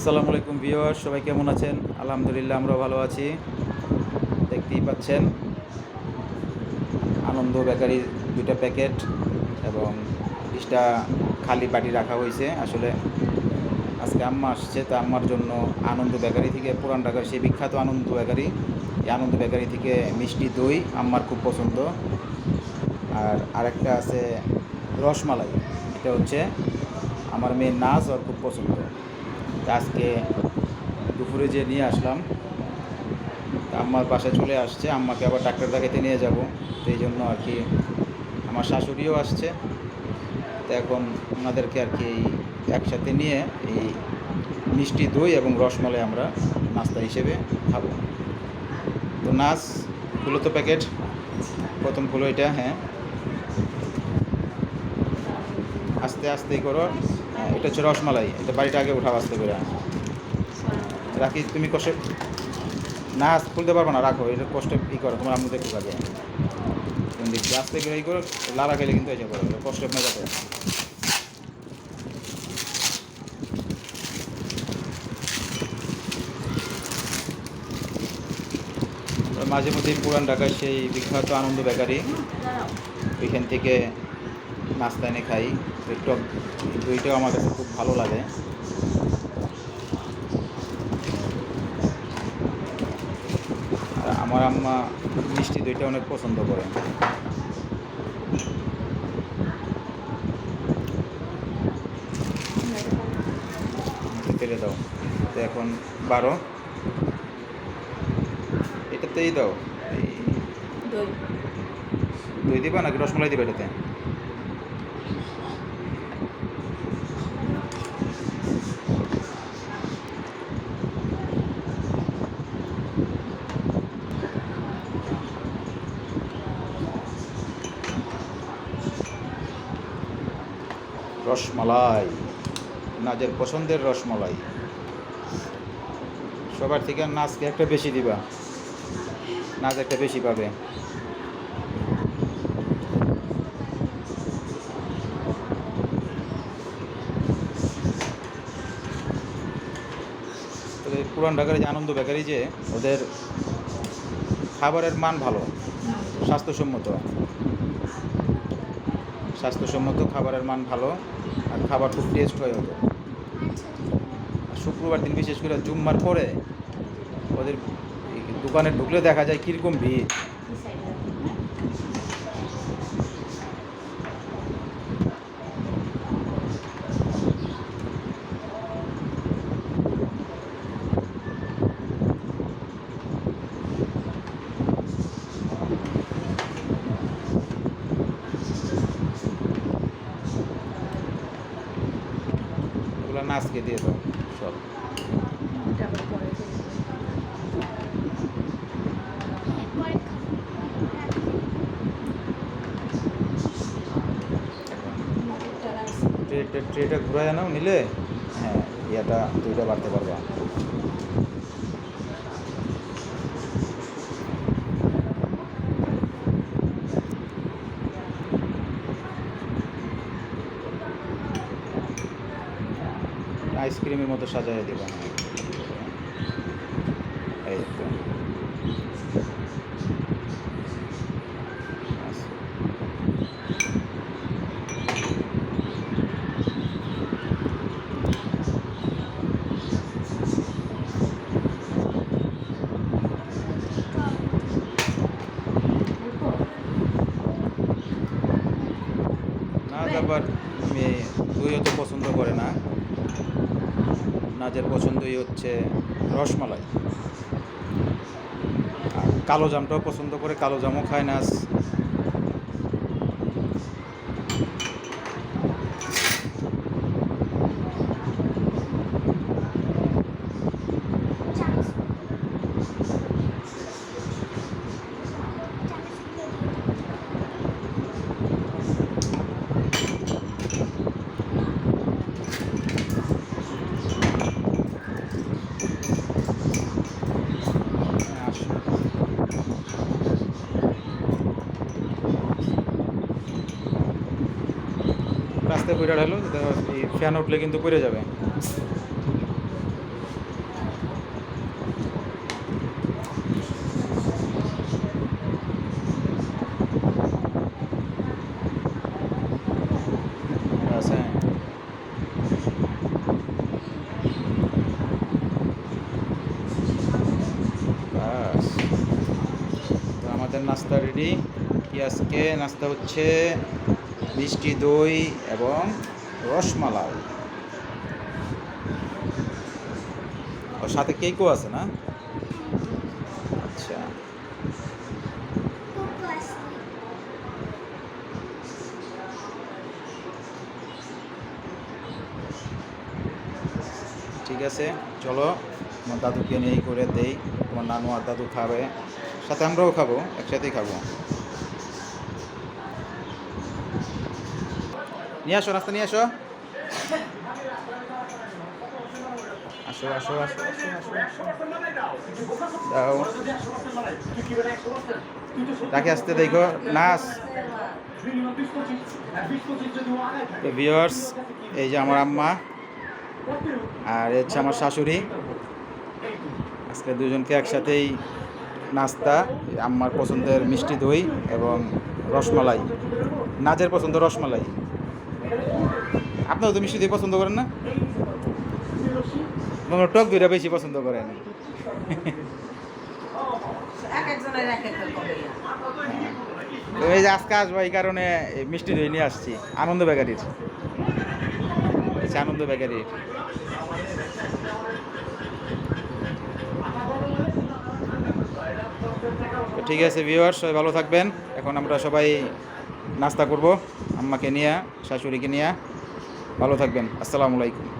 আসসালামু আলাইকুম ভিউয়ার সবাই কেমন আছেন? আলহামদুলিল্লাহ আমরা ভালো আছি। দেখতেই পাচ্ছেন, আনন্দ বেকারি দুইটা প্যাকেট এবং বিশটা খালি বাটি রাখা হয়েছে। আসলে আজকে আম্মা আসছে, তো আম্মার জন্য আনন্দ বেকারি থেকে, পুরান ঢাকার সেই বিখ্যাত আনন্দ বেকারি, এই আনন্দ বেকারি থেকে মিষ্টি দই আম্মার খুব পছন্দ। আর আরেকটা আছে রসমালাই, এটা হচ্ছে আমার মেয়ের নাচ ওর খুব পছন্দ। আজকে দুপুরে যে নিয়ে আসলাম, আম্মার বাসায় চলে আসছে, আম্মাকে আবার ডাক্তার দেখাতে নিয়ে যাব। তো এই জন্য আর কি আমার শাশুড়িও আসছে। তো এখন ওনাদেরকে আর কি এই একসাথে নিয়ে এই মিষ্টি দই এবং রসমালাই আমরা নাস্তা হিসেবে খাব। তো নাচ খুলো তো প্যাকেট। প্রথম খুলো এটা হ্যাঁ। আস্তে আস্তে করো। এটা হচ্ছে রসমালাই, এটা বাড়িটা আগে উঠাও আস্তে করে রাখি তুমি কষ্টে না, খুলতে পারব না, রাখো, এটা কষ্ট ই করো, তোমার আমি দেখতে পাবে। তুমি দেখছি আস্তে করে ই করো, লালা খেলে কিন্তু এসে করো কষ্ট আপনার যাবে। মাঝে মধ্যেই পুরান ঢাকায় সেই বিখ্যাত আনন্দ বেকারি, ওইখান থেকে নাস্তা এনে খাই। টক দইটাও আমার কাছে খুব ভালো লাগে। আর আমার আম্মা মিষ্টি দইটা অনেক পছন্দ করে। তেলে দাও। তো এখন বারো। এটাতেই দাও। দই দিবা নাকি রসমালাই দিবা এটাতে? রসমালাই। নাজের পছন্দের রসমালাই। সবার থেকে নাচকে একটা বেশি দিবা। নাচ একটা বেশি পাবে। পুরান ঢাকার যে আনন্দ বেকারি যে, ওদের খাবারের মান ভালো, স্বাস্থ্যসম্মত। স্বাস্থ্যসম্মত খাবারের মান ভালো। আর খাবার খুব টেস্ট হয়ে হতো শুক্রবার দিন বিশেষ করে জুম্মার পরে ওদের দোকানে ঢুকলে দেখা যায় কীরকম ভিড়। নাচকে দিয়ে দাও সব। ট্রেটা ঘুরা জানাও নিলে হ্যাঁ ইয়াটা দুইটা বাড়তে পারবা আইসক্রিমের মতো সাজায় দেবা এই তো আচ্ছা। নাজ আবার মেয়ে দই অত পছন্দ করে না নাজের পছন্দই হচ্ছে রসমালাই। কালো জামটাও পছন্দ করে কালো জামও খায় নাচ আস্তে পইরা ঢালো এই ফ্যান উঠলে কিন্তু পড়ে যাবে। আচ্ছা। আমাদের নাস্তা রেডি কি আজকে? নাস্তা হচ্ছে মিষ্টি দই এবং রসমালাই। ওর সাথে কেকও আছে না? আচ্ছা। ঠিক আছে, চলো আমার দাদুকে নিয়ে করে দেই। তোমার নানু আর দাদু খাবে, সাথে আমরাও খাব, একসাথেই খাব। নিয়ে আসো নাস্তা নিয়ে আসো। আসো আসো রাখে আসতে দেখো। নাচ। ভিওর্স এই যে আমার আম্মা আর হচ্ছে আমার শাশুড়ি। আজকে দুজনকে একসাথেই নাস্তা, আম্মার পছন্দের মিষ্টি দই এবং রসমালাই। নাচের পছন্দ রসমালাই। আপনারা তো মিষ্টি দই পছন্দ করেন না? আমার টক দইটা বেশি পছন্দ করেন এই যে আজকে আসব এই কারণে মিষ্টি দই নিয়ে আসছি আনন্দ বেকারির আনন্দ বেকারির ঠিক আছে ভিউয়ার সবাই ভালো থাকবেন। এখন আমরা সবাই নাস্তা করব। আম্মাকে নিয়ে শাশুড়িকে নিয়ে। ভালো থাকবেন। আসসালামু আলাইকুম।